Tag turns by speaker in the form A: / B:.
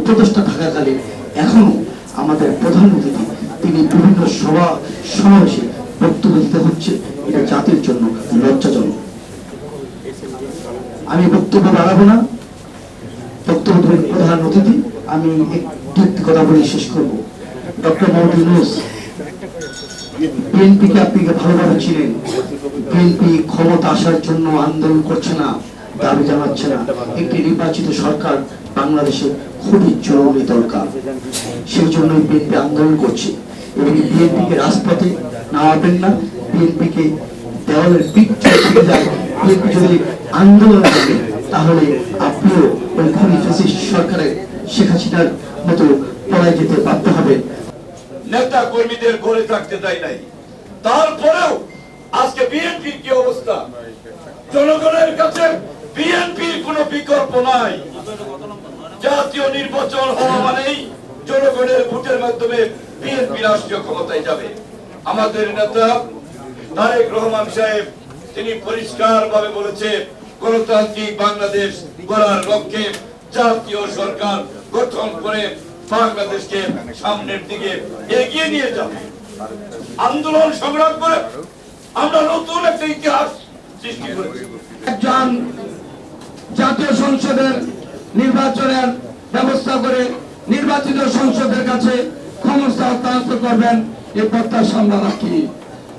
A: উপদেষ্টা থাকাকালীন এখনও আমাদের প্রধান অতিথি, তিনি বিভিন্ন সভা সমাবেশে বক্তব্য দিতে হচ্ছে। এটা জাতির জন্য লজ্জাজনক। আমি বক্তব্য বাড়াবো না। বক্তব্য দেবেন প্রধান অতিথি, আমি একটি কথা বলে শেষ করব। ডক্টর মোহাম্মদ ইউনুস বিএনপিকে আপনি ভালোভাবে ছিলেন বিএনপি ক্ষমতা আসার জন্য আন্দোলন করছে না। দাবি জানাচ্ছে না। একটি নির্বাচিত সরকার বাংলাদেশে খুবই জরুরি দরকার। সেই জন্যই বিএনপি আন্দোলন করছে। এবং বিএনপিকে রাজপথে নামাবেন না। বিএনপিকে দেওয়ালের বিএনপি যদি আন্দোলন করে, তাহলে আপনিও ওই খুনি ফ্যাসিস্ট সরকারের শেখ হাসিনার মতো পড়ায় যেতে বাধ্য হবে
B: নেতা কর্মীদের ঘরে থাকতে দেয় নাই। তারপরেও আজকে বিএনপির কি অবস্থা? জনগণের কাছে বিএনপির কোনো বিকল্প নাই। জাতীয় নির্বাচন হওয়া মানেই জনগণের ভোটের মাধ্যমে বিএনপি রাষ্ট্রীয় ক্ষমতায় যাবে। আমাদের নেতা তারেক রহমান সাহেব, তিনি পরিষ্কার ভাবে বলেছে, গণতান্ত্রিক বাংলাদেশ গড়ার লক্ষ্যে জাতীয় সরকার গঠন করে বাংলাদেশকে সামনের দিকে এগিয়ে নিয়ে যাবে। আন্দোলন সংগ্রাম করে আমরা নতুন একটা ইতিহাস সৃষ্টি করেছি।
C: একজন সংসদের নির্বাচনের ব্যবস্থা করে নির্বাচিত সংসদের কাছে ক্ষমতা হস্তান্তর করবেন এই প্রত্যাশা আমরা রাখি।